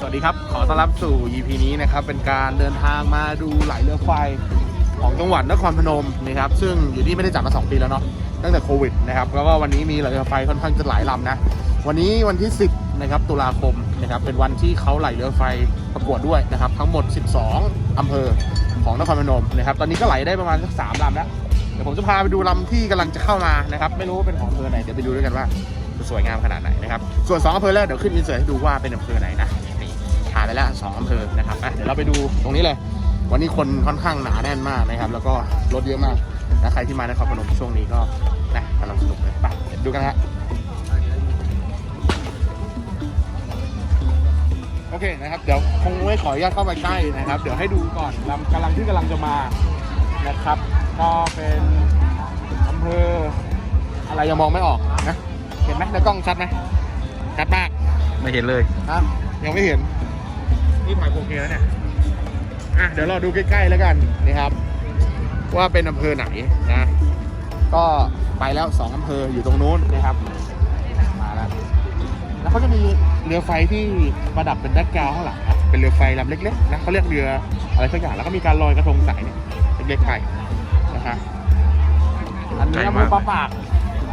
สวัสดีครับ ขอต้อนรับสู่ EP นี้นะครับ เป็นการเดินทางมาดูไหลเรือไฟของจังหวัดนครพนมนะครับ ซึ่งอยู่ที่ไม่ได้จัดมา 2 ปีแล้วเนาะ ตั้งแต่โควิดนะครับ แล้วก็วันนี้มีไหลเรือไฟค่อนข้างจะหลายลำนะ วันนี้วันที่ 10นะครับตุลาคมนะครับ เป็นวันที่เขาไหลเรือไฟประกวดด้วยนะครับ ทั้งหมด 12 อำเภอของนครพนมนะครับ ตอนนี้ก็ไหลได้ประมาณสักสามลำแล้ว เดี๋ยวผมจะพาไปดูลำที่กำลังจะเข้ามานะครับ ไม่รู้ว่าเป็นของอำเภอไหน เดี๋ยวไปดูด้วยกันว่าสวยงามขนาดไหนนะครับ ส่วน2อำเภอแรกเดี๋ยวขึ้นอินเสิร์ตให้ดูว่าเป็นอำเภอไหนนะ ไปแล้วสองอำเภอนะครับอะเดี๋ยวเราไปดูตรงนี้เลย วันนี้คนค่อนข้างหนาแน่นมากนะครับ แล้วก็รถเยอะมากนะใครที่มานครพนมช่วงนี้ก็นะกำลังสนุกเลยไปเดี๋ยวดูกันฮะโอเคนะครับเดี๋ยวคงไม่ขออนุญาตเข้าไปใกล้นะครับ เดี๋ยวให้ดูก่อนลำกำลังที่กำลังจะมานะครับ ก็เป็นอำเภออะไรยังมองไม่ออกนะ เห็นไหมในกล้องชัดไหมชัดมากไม่เห็นเลยฮะยังไม่เห็น นี่ถ่ายโอเคแล้วเนี่ย อะ เดี๋ยวเราดูใกล้ๆแล้วกันนะครับ ว่าเป็นอำเภอไหนนะ ก็ไปแล้วสองอำเภออยู่ตรงนู้นนะครับ มาแล้ว แล้วเขาจะมีเรือไฟที่ประดับเป็นแบ็คกราวด์ข้างหลังนะเป็นเรือไฟลำเล็กๆนะเขาเรียกเรืออะไรสักอย่างแล้วก็มีการลอยกระทงใสเนี่ยเล็กๆไปนะฮะอันนี้อำเภอปลาปาก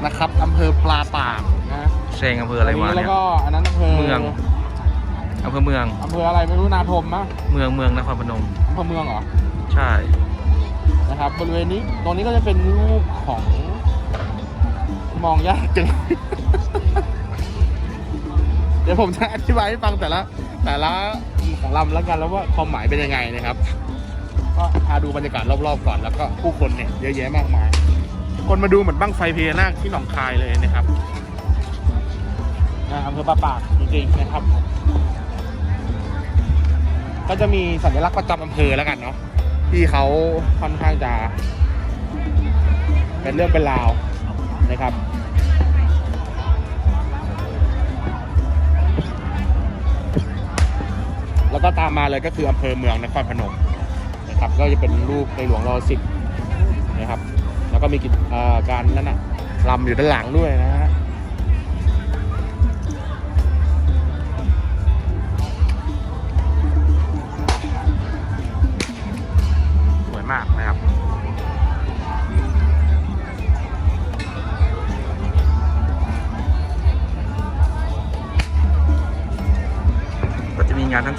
นะครับอำเภอปลาปากนะแซงอำเภออะไรมาแล้เนี่วยก็อันนั้นอำเภอเมือง อำเภอเมืองอำเภออะไรไม่รู้นาทมมะเมืองเมืองนครพนมอำเภอเมืองเหรอ ใช่นะครับบริเวณนี้ตรงนี้ก็จะเป็นรูปของ มองยากจัง เดี๋ยวผมจะอธิบายให้ฟังแต่ละ แต่ละของลำแล้วกันแล้วว่าความหมายเป็นยังไงนะครับ ก็พาดูบรรยากาศรอบๆก่อนแล้วก็ผู้คนเนี่ยเยอะแยะมากมาย คนมาดูเหมือนบั้งไฟพญานาคที่หนองคายเลยนะครับนะอำเภอปะปากจริงๆนะครับ ก็จะมีสัญลักษณ์ประจำอำเภอแล้วกันเนาะที่เขาค่อนข้างจะ เป็นเรื่องเป็นราวนะครับแล้วก็ตามมาเลยก็คืออำเภอเมืองนครพนมนะครับก็จะเป็นรูปในหลวงรอสิบนะครับ แล้วก็มีกิจการนั่นน่ะลำอยู่ด้านหลังด้วยนะ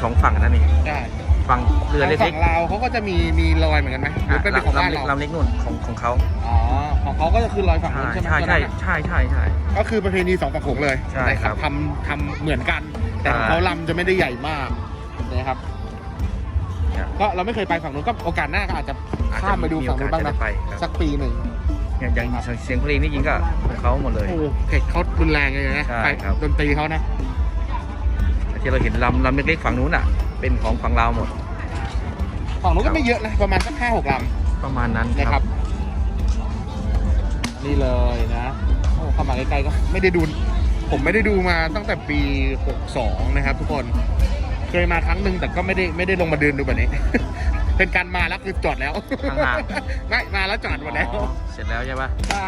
สองฝั่งนะนี่ได้ฝั่งเรือเล็ฝั่กงลาวเขาก็จะมีมีรอยเหมือนกันไหมหๆรือเป็นเป็นของบ้านลำเล็กเราลำเล็กนู่นของของเขาอ๋อของเขาก็จะคือรอยฝั่งใช่นู้นใช่ไหมใช่ใช่ตัวนั้นน่ะใช่ใช่ใช่ก็คือประเพณีสองฝั่งโขงเลยใช่นะครับทำทำเหมือนกัน แต่ของใช่เขาลำจะไม่ได้ใหญ่มากนะครับเนี่ยก็เราไม่เคยไปฝั่งนู้นก็โอกาสหน้าก็อาจจะอาจจะข้ามไปดูฝั่งนู้นบ้างมีโอกาสนะจะไปครับสักปีหนึ่งอย่างอย่างเสียงเพลงนี่จริงก็ของเขาหมดเลยโอ้เพจเขารุนแรงเลยนะใช่ไปครับดนตรีเขานะ ที่เราเห็นลำลำเล็กๆฝั่งนู้นอะ เป็นของฝั่งลาวหมด ฝั่งนู้นก็ไม่เยอะนะ ประมาณสักห้าหกลประมาณนั้นำนะครับนี่เลยนะโอ้เข้ามาใกล้ๆก็ไม่ได้ดู ผมไม่ได้ดูมาตั้งแต่ปี 62 นะครับทุกคน เคยมาครั้งหนึ่งแต่ก็ไม่ได้ไม่ได้ลงมาเดินดูแบบนี้ เป็นการมาแล้วคือจอดแล้วห่างไม่มาแล้วจอดหมดแล้วอ๋อเสร็จแล้วใช่ปะใช่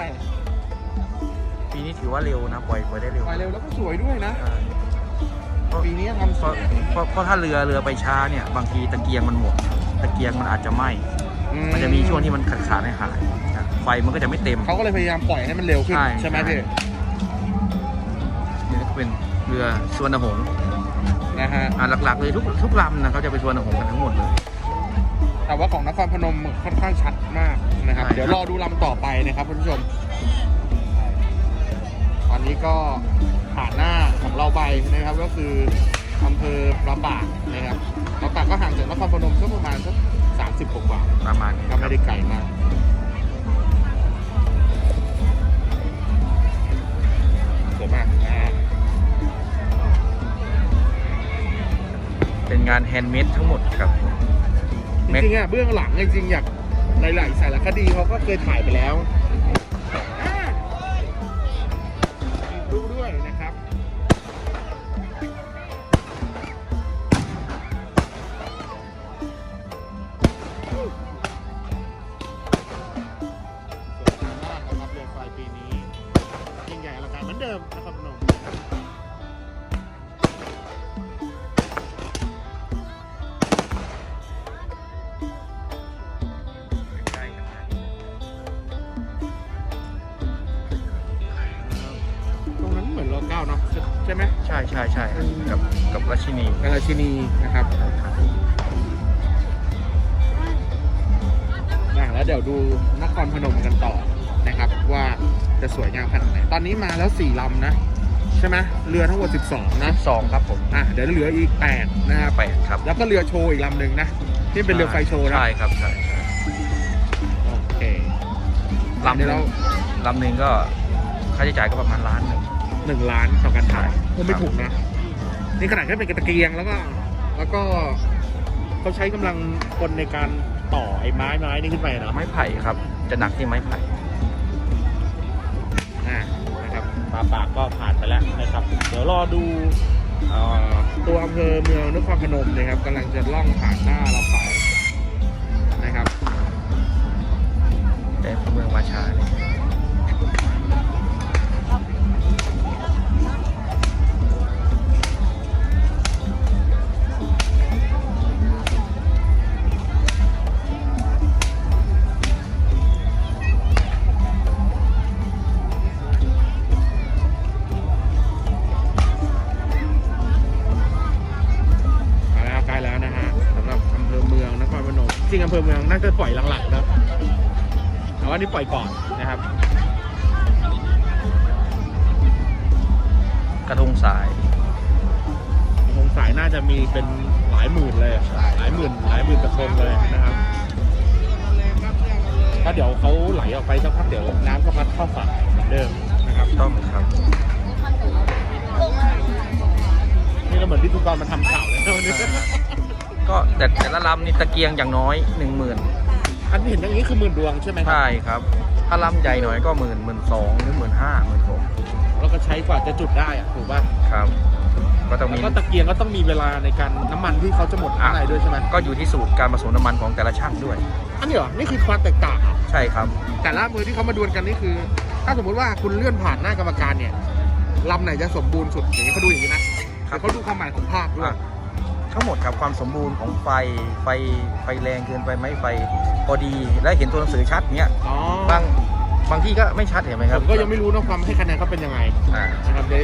ปีนี้ถือว่าเร็วนะปล่อยปล่อยได้เร็ว ไปเร็วแล้วก็สวยด้วยนะใช่เพราะ ปีนี้ทำสเพราะวยเพราะเพราะถ้าเรือเรือไปช้าเนี่ย บางทีตะเกียงมันหมด ตะเกียงมันอาจจะไหม้อืมันจะมีช่วงที่มันขาดขาดหายหายนะไฟมันก็จะไม่เต็ม เขาก็เลยพยายามปล่อยให้มันเร็วขึ้น ใช่ใช่ไหมใช่ พี่นี่ก็เป็นเรือสวนหงส์นะฮะ อ่าหลักๆเลยทุกทุกลำนะเขาจะไปสวนหงส์กันทั้งหมดเลย แต่ว่าของนครพนมค่อนข้างชัดมากนะครับ ใช่ครับ เดี๋ยวรอดูลำต่อไปนะครับคุณผู้ชม ตอนนี้ก็ ผ่านหน้าของเราไปนะครับ ก็คืออำเภอประปากนะครับประปากก็ห่างจากนครพนมก็ประมาณสักสามสิบกว่าประมาณนี้ก็ไม่ได้ไกลมากสวยมากนะฮะเป็นงานแฮนด์เมดทั้งหมดครับจริงๆอะเบื้องหลังจริงๆอยากหลายๆสารคดีเขาก็เคยถ่ายไปแล้ว ดิมนะครับนมตรงนั้นเหมือนรอเก้าเนาะใช่ไหม ใช่ใช่ใช่กับกับราชินีกับราชินีนะครับแล้วเดี๋ยวดูนครพนมกันต่อ นะครับ ว่าจะสวยงามขนาดไหน ตอนนี้มาแล้วสี่ลำนะ ใช่ไหมเรือทั้งหมด 12 นะสองครับผมอะเดี๋ยวเหลืออีก 8 นะครับแปดครับ แล้วก็เรือโชว์อีกลำหนึ่งนะ ที่เป็นเรือไฟโชว์นะ ใช่ครับใช่ใช่โอเคลำหเดี๋นึ่ยวงเรา ลำหนึ่งก็ค่าใช้จ่ายก็ประมาณล้านหนึ่ง หนึ่งล้านต่อการถ่ายก็ไม่ครับถูกนะ นี่ขนาดแค่เป็นกระตะเกียงแล้วก็ แล้วก็เขาใช้กำลังคนในการต่อไอ้ไม้ไม้นี่ขึ้นไปเนาะไม้ไผ่ครับ จะหนักที่ไม้ไผ่ ปาปากก็ผ่านไปแล้วนะครับ เดี๋ยวรอดูอตัวอำเภอเมืองนครพนมนะครับกำลังจะล่องผ่านหน้าเราไปนะครับแต่เมืองมาชาเนี่ย น่าจะปล่อยหลังๆนะแต่ว่านี่ปล่อยก่อนนะครับ กระทงสายคงสายน่าจะมีเป็นหลายหมื่นเลย หลายหมื่น หลายหมื่นกระทงเลยนะครับก็เดี๋ยวเขาไหลออกไปสักพักเดี๋ยวน้ำก็พัดเข้าฝั่งเหมือนเดิมนะครับต้องครับนี่ก็เหมือนพิธีกรมาทำข่าวเลยนะวันนี้ ก็แต่แต่ละลำนี่ตะเกียงอย่างน้อยหนึ่งหมื่นอันที่เห็นอย่างนี้คือหมื่นดวงใช่ไหมครัใช่ครับ ถ้าลำใหญ่หน่อยก็หมื่นหมื่นสองหรือหมื่นห้าหมื่นหกแล้วก็ใช้กว่าจะจุดได้อะถูกป่ะครับ ก็ต้องแล้วมี ก็ตะเกียงก็ต้องมีเวลาในการน้ำมันที่เขาจะหมดข้างในด้วยใช่ไหมก็อยู่ที่สูตรการผสมน้ำมันของแต่ละช่างด้วย อันนี้เหรอนี่คือความแตกต่างเหรอใช่ครับ แต่ละมือที่เขามาดวลกันนี่คือ ถ้าสมมุติว่าคุณเลื่อนผ่านหน้ากรรมการเนี่ยลำไหนจะสมบูรณ์สุดอย่างนี้เขาดูอย่างนี้นะครัแต่บเขาดูความหมายของภาพด้วย อะ ทั้งหมดครับความสมบูรณ์ของไฟไฟไฟแรงเกินไปไหมไฟพอดีและเห็นตัวหนังสือชัดเนี้ยอ๋อบางบางที่ก็ไม่ชัดเห็นไหมคผรับมก็ยังไม่รู้นะความให้คะแนนเขาเป็นยังไงอ่านะครับเดี๋ยว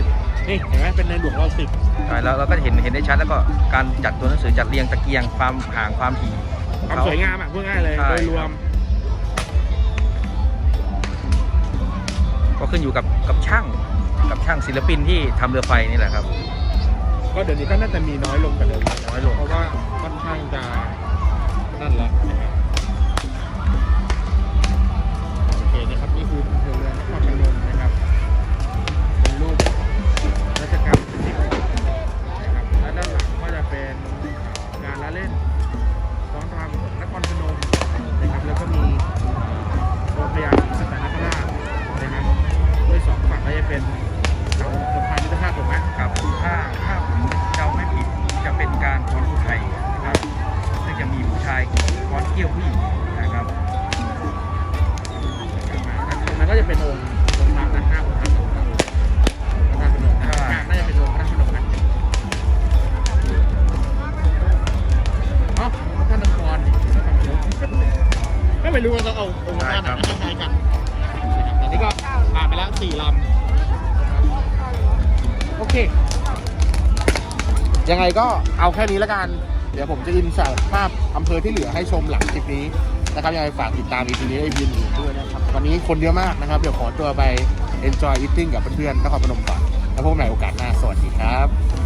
นี่เห็นไหมเป็นในหลวงเราสิบใช่แล้วเราก็เห็นเห็นได้ชัดแล้วก็การจัดตัวหนังสือจัดเรียงตะเกียงความห่างความถี่ความเขาสวยงามอะพูดง่ายเลยใช่ โดยรวมก็ขึ้นอยู่กับกับช่างกับช่างศิลปินที่ทำเรือไฟนี่แหละครับ ก็เดี๋ยวนี้ก็น่าจะมีน้อยลงกว่าเดิมน้อยลงเพราะว่าค่อนข้างจะนั่นละนะครับ ยังไงก็เอาแค่นี้แล้วกัน เดี๋ยวผมจะอินเสิร์ตภาพอำเภอที่เหลือให้ชมหลังคลิปนี้นะครับยังไงฝากติดตามอีพีนี้ไอพีนี้ด้วยนะครับวันนี้คนเยอะมากนะครับ เดี๋ยวขอตัวไป enjoy eating กับเพื่อนๆนครพนมก่อนแล้วพบกันใหม่โอกาสหน้าสวัสดีครับ